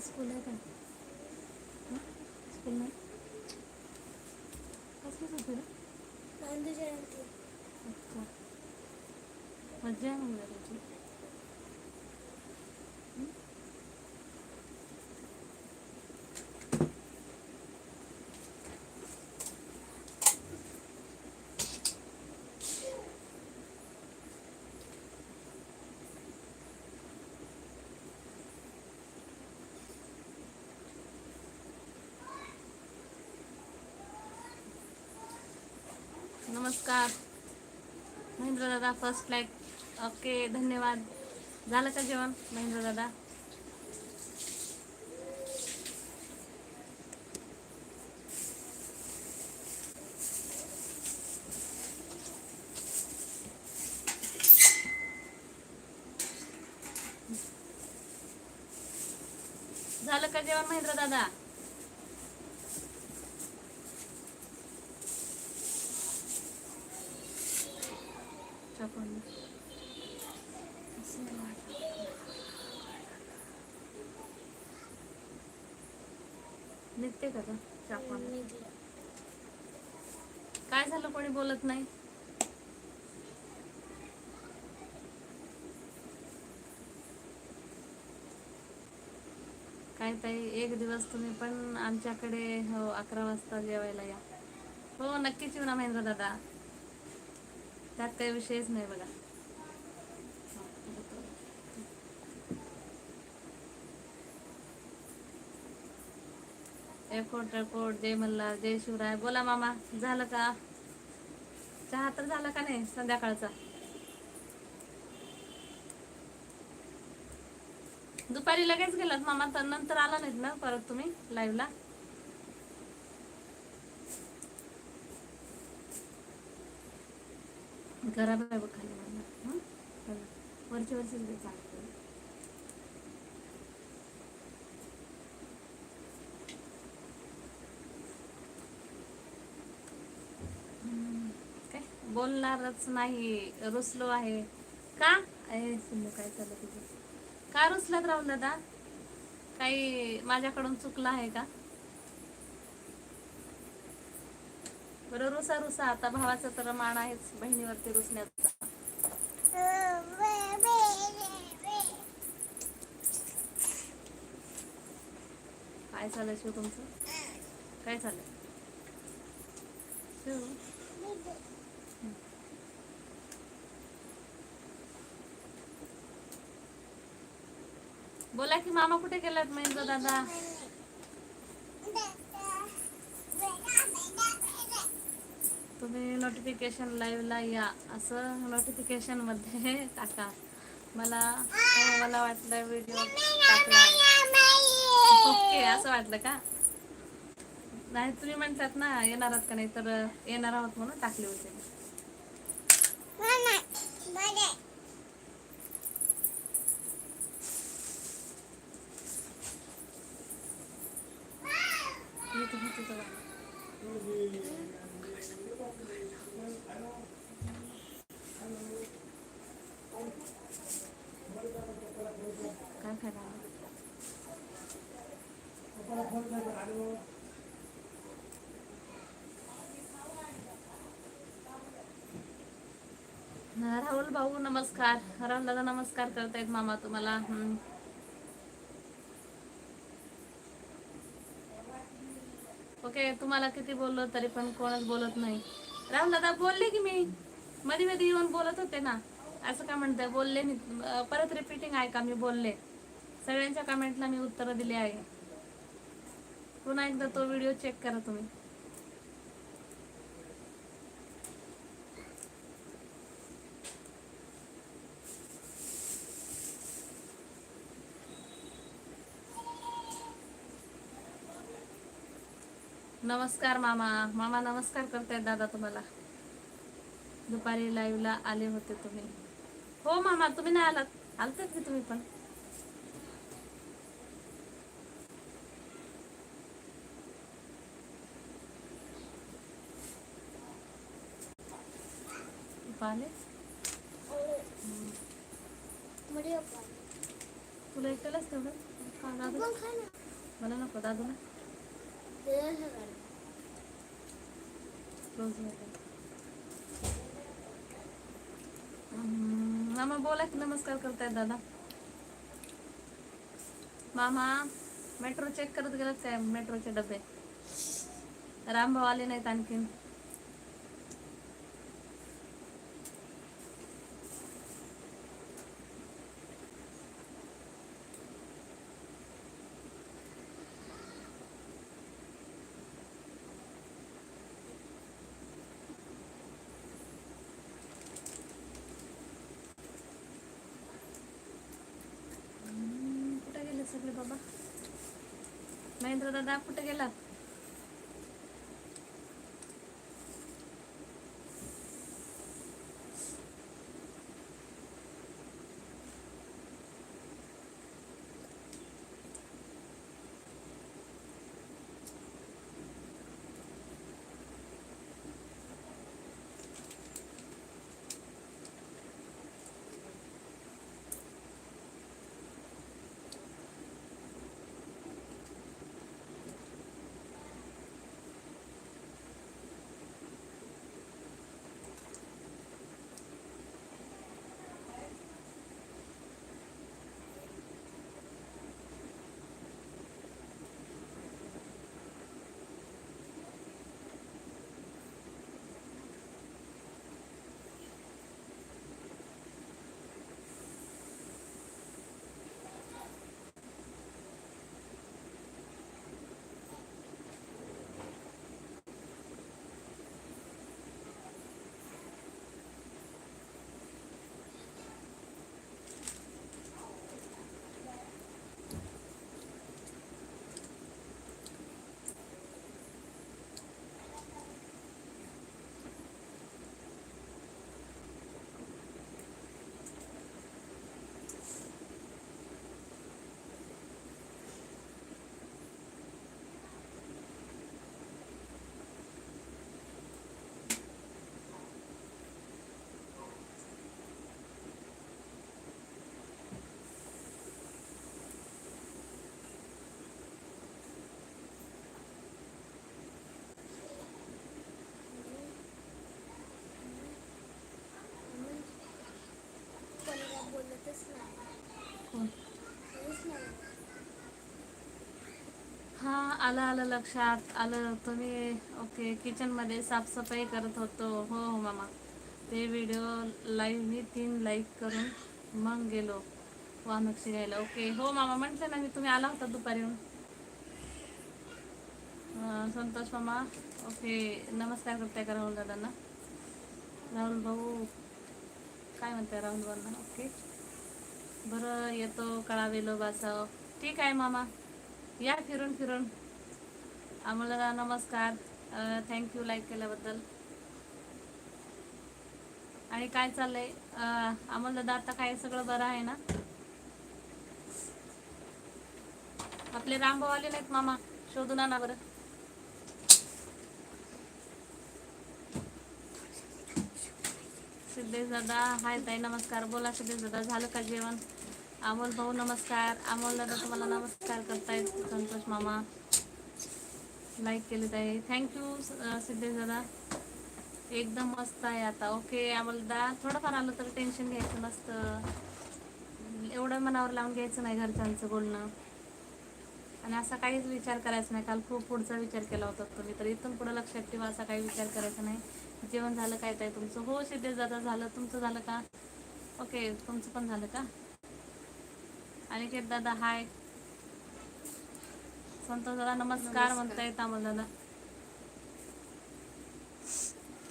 School आहे का हं? स्कूल नाही कसलीच होती रे गांधी जयंती अच्छा मज्जा आहे मग नमस्कार. महेंद्र दादा फर्स्ट लाईक ओके धन्यवाद. झालं का जेवण महेंद्र दादा? झालं का जेवण महेंद्र दादा? निघते का काय झालं? कोणी बोलत नाही? काय ताई एक दिवस तुम्ही पण आमच्याकडे हो अकरा वाजता जेवायला या. हो नक्कीच येऊ ना महेंद्र दादा. त्यात काही विषयच नाही बघा. एकोट एकोट जय मल्हार जय शिवराय. बोला मामा झालं का? चहा तर झाला का नाही संध्याकाळचा? दुपारी लगेच गेलात मामा तर नंतर आला नाहीत ना परत तुम्ही लाईव्हला घरा बाहेर खाली हं? वरची वरचीच घे चालतं. काय? बोलणारच नाही रुसलो आहे. का? ए सिंधू काय चाललं तुझं? का रुसलात राहुल दादा काही माझ्याकडून चुकलं आहे का? बरं रुसा रुसा. आता भावाचा तर मान आहेच बहिणीवरती रुसण्याचा. काय चाललंय शिव तुमचं? काय चाललंय? शिव? बोला की मामा कुठे गेलात महेंद्र दादा? तुम्ही नोटिफिकेशन लाईव्हला या. असं नोटिफिकेशनमध्ये टाका. मला मला वाटलं व्हिडिओ टाकला. ओके असं वाटलं का? नाही तुम्ही म्हणतात ना येणार आहात का नाही? तर येणार आहोत म्हणून टाकले होते मी तुम्ही तिथं बघा. काय खायला राहुल भाऊ नमस्कार. राहुल दादा नमस्कार करतायत मामा तुम्हाला. ओके तुम्हाला किती बोललो तरी पण कोणच बोलत नाही. राहुल दादा बोलले की मी? मध्ये मध्ये येऊन बोलत होते ना. असं का म्हणते बोलले मी परत रिपीटिंग आहे का? मी बोलले. सगळ्यांच्या कमेंटला मी उत्तरं दिली आहे. पुन्हा एकदा तो व्हिडिओ चेक करा तुम्ही. नमस्कार मामा. मामा नमस्कार करतायत दादा तुम्हाला. दुपारी लाईव्हला आले होते तुम्ही. हो मामा तुम्ही नाही आलात? आलतात की तुम्ही पण? पाहिले तुला एकट्यालाच तेवढं? दादू मला नको दादूला. रोज मामा बोला की नमस्कार करतायत दादा. मामा मेट्रो चेक करत गेलाच काय? मेट्रोचे डबे. रामभाऊ आले नाहीत आणखीन. आलं आलं लक्षात. आलं तुम्ही ओके किचनमध्ये साफसफाई करत होतो. हो हो मामा. ते व्हिडिओ लाईव्ह मी तीन लाईक करून मग गेलो. वामक्षी घ्यायला ओके हो मामा म्हटलं ना मी तुम्ही आला होता दुपारी येऊन. संतोष मामा. ओके नमस्कार करताय का राहुल दादांना? राहुल भाऊ काय म्हणताय राहुल भाऊंना? ओके बरं येतो कळावेलो बासाव. ठीक आहे मामा. या फिरून फिरून. आम्हाला नमस्कार. थँक्यू लाईक केल्याबद्दल. आणि काय चाललंय? आम्हाला दादा आता काय सगळं बरं आहे ना? आपले रामभाऊ आले नाहीत मामा शोधून आणा बरं. सिद्धेश दादा हाय ताई नमस्कार. बोला सिद्धेश दादा झालं का जेवण? अमोल भाऊ नमस्कार. अमोल दादा तुम्हाला नमस्कार करतायत. संतोष मामा. लाईक केलेत ताई. थँक्यू सिद्धेश दादा. एकदम मस्त आहे आता. ओके आम्हाला थोडंफार आलं तर टेन्शन घ्यायचं नसतं. एवढं मनावर लावून घ्यायचं नाही घरच्यांचं बोलणं. आणि असा काहीच विचार करायचा नाही. काल खूप पुढचा विचार केला होता तुम्ही तर इथून पुढं लक्षात ठेवा असा काही विचार करायचा नाही. जेवण झालं काय ताई तुमचं? हो सिद्धेश दादा झालं. तुमचं झालं का? ओके तुमचं पण झालं का? अनिकेत दादा हाय संतोष दादा नमस्कार. म्हणतायत अमोल दादा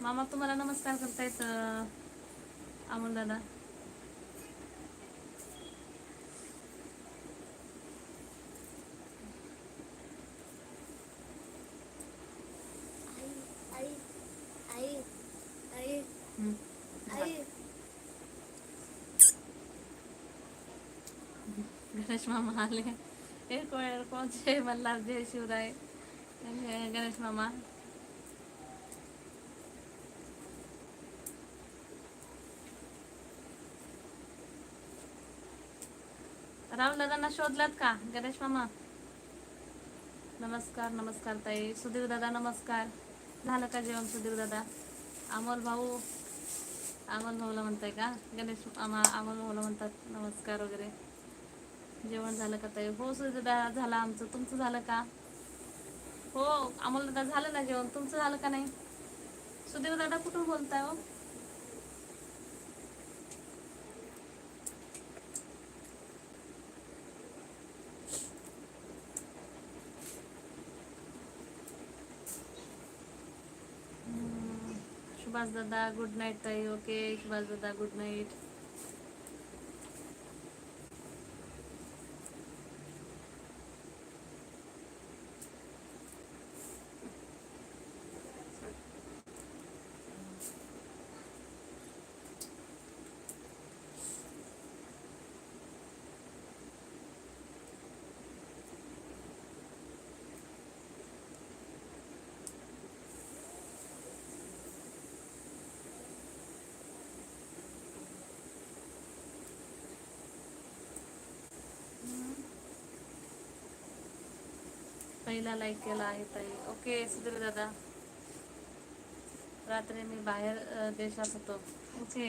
मामा तुम्हाला नमस्कार करतायत अमोल दादा आई आई आई आई हम्म. आई गणेश मामा आले एक वेळ कोणचे मल्हार जय शिवराय गणेश मामा राहुल दादांना शोधलात का गणेश मामा नमस्कार नमस्कार ताई सुधीर दादा नमस्कार झालं का जेवण सुधीर दादा अमोल भाऊ अमोल भाऊला म्हणताय का गणेश मामा अमोल भाऊला म्हणतात नमस्कार वगैरे जेवण झालं का ताई? हो सुधीर दादा झालं आमचं. तुमचं झालं का? हो आम्हाला दादा झालं ना जेवण? तुमचं झालं का नाही? सुदेव दादा कुठून बोलताय हो? सुभाष दादा गुड नाईट ताई. ओके सुभाष दादा गुड नाईट पहिला लाईक केला आहे ताई. ओके सुधीर दादा. रात्री मी बाहेर देशात होतो. ओके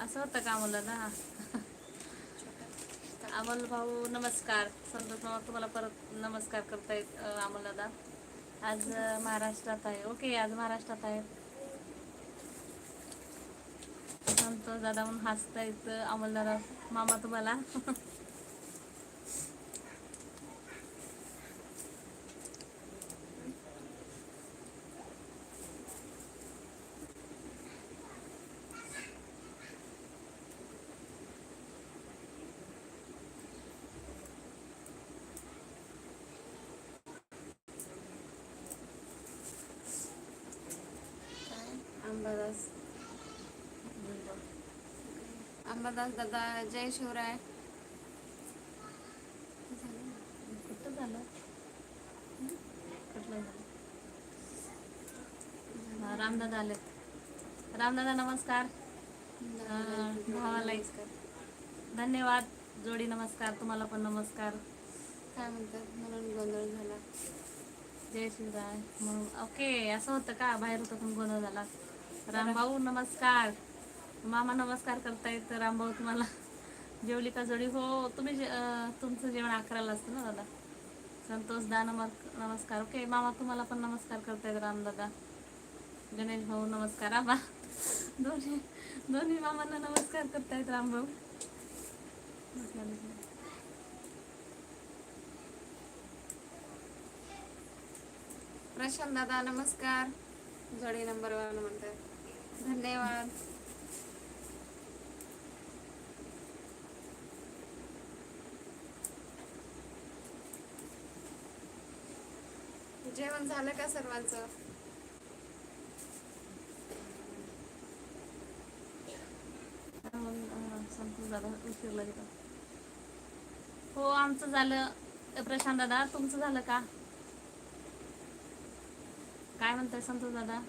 असं होतं का मुलं ना? अमोल भाऊ नमस्कार. संतोष मामा तुम्हाला परत नमस्कार करतायत अ, अमोल दादा. आज महाराष्ट्रात आहे. ओके आज महाराष्ट्रात आहे. संतोष दादा म्हणून हसतायत अमोल दादा मामा तुम्हाला अंबादास अंबादास दादा जय शिवराय. कुठं झालं कुठलं झालं रामदादा आलेत रामदादा नमस्कार. भावाला धन्यवाद. जोडी नमस्कार. तुम्हाला पण नमस्कार. काय म्हणतात म्हणून गोंधळ झाला. जय शिवराय. मग ओके. असं होतं का? बाहेर होतं पण गोंधळ झाला. रामभाऊ नमस्कार. मामा नमस्कार करतायत रामभाऊ तुम्हाला जेवली का जोडी? हो तुम्ही जे- तुमचं जेवण अकराला असतं ना दादा? संतोष दा नमक नमस्कार. ओके मामा तुम्हाला पण नमस्कार करतायत रामदादा गणेश भाऊ नमस्कार. आबा दोन्ही दोन्ही मामांना नमस्कार करतायत रामभाऊ प्रशांत दादा नमस्कार. जोडी नंबर वन म्हणतात. धन्यवाद. जेवण झालं का सर्वांचं? संतोष दादा हो आमचं झालं. प्रशांत दादा तुमचं झालं का? काय म्हणताय संतोष दादा?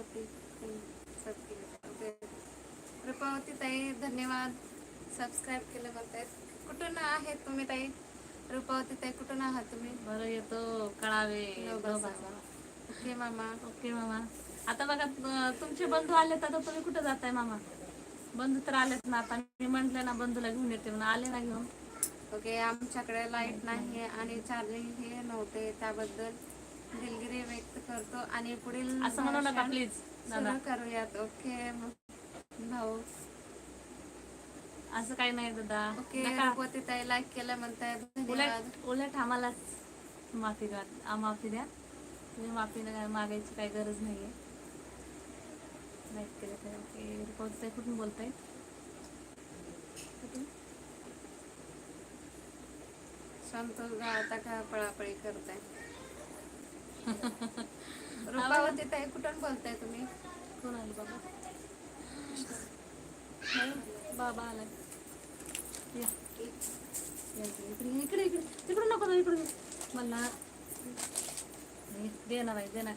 ओके. रूपावती ताई धन्यवाद. सबस्क्राईब केलं म्हणतायत कुठून आहेत तुम्ही ताई? रूपावती ताई कुठून आहात तुम्ही? बरं येतो कळावे. ओके मामा. ओके मामा. आता बघा तुमचे बंधू आले तर तुम्ही कुठं जाताय मामा? बंधू तर आलेत ना आता मी म्हंटल ना बंधूला घेऊन येते म्हणून. आले ना घेऊन? ओके आमच्याकडे लाइट नाही आणि चार्जिंग हे नव्हते त्याबद्दल. दिलगिरी व्यक्त करतो आणि पुढील असं म्हणू नका प्लीज सुरू करूयात. ओके भाऊ. असं काही नाही दादा. ओके. रुपवती ताई लाईक केलं म्हणताय उलट उलट आम्हालाच माफी द्या माफी द्या. तुम्ही माफी मागायची काही गरज नाहीये. लाईक केलं तर ओके. रिपोर्ट ताई कुठून? बोलताय संतोष गावता का पळापळी करताय? रुपावती ताई कुठून बोलताय तुम्ही? कोण आले बाबा बाबा आलाय. या. इकडे इकडे इकडे. तिकडून नको जाऊ, इकडून. मला दे ना बाई दे ना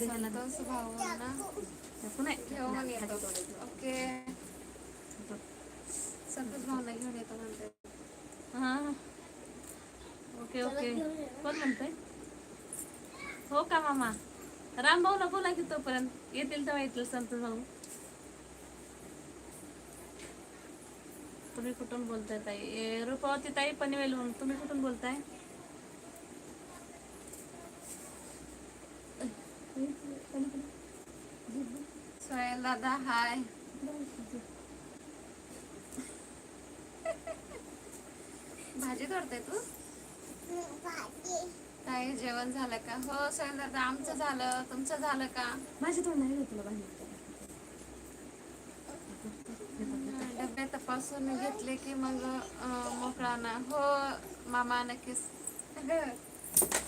ना ना. ओके. संतोष भाऊला घेऊन येतो म्हणताय हा। Okay okay. कोण म्हणतोय हो। का मामा? राम भाऊला बोला की तोपर्यंत. येतील तेव्हा येतील संतोष भाऊ तुम्ही कुठून बोलताय ताई? रूपावती ताई पनवेलहून तुम्ही कुठून बोलताय? सोहेल दादा हाय. भाजी तोडते तू? काय जेवण झालं का? हो सोहेल दादा आमचं झालं. तुमचं झालं का? माझी तोंड नाही तुला भाजी डबे तपासून घेतले की मग मोकळा ना. हो मामा नक्कीच.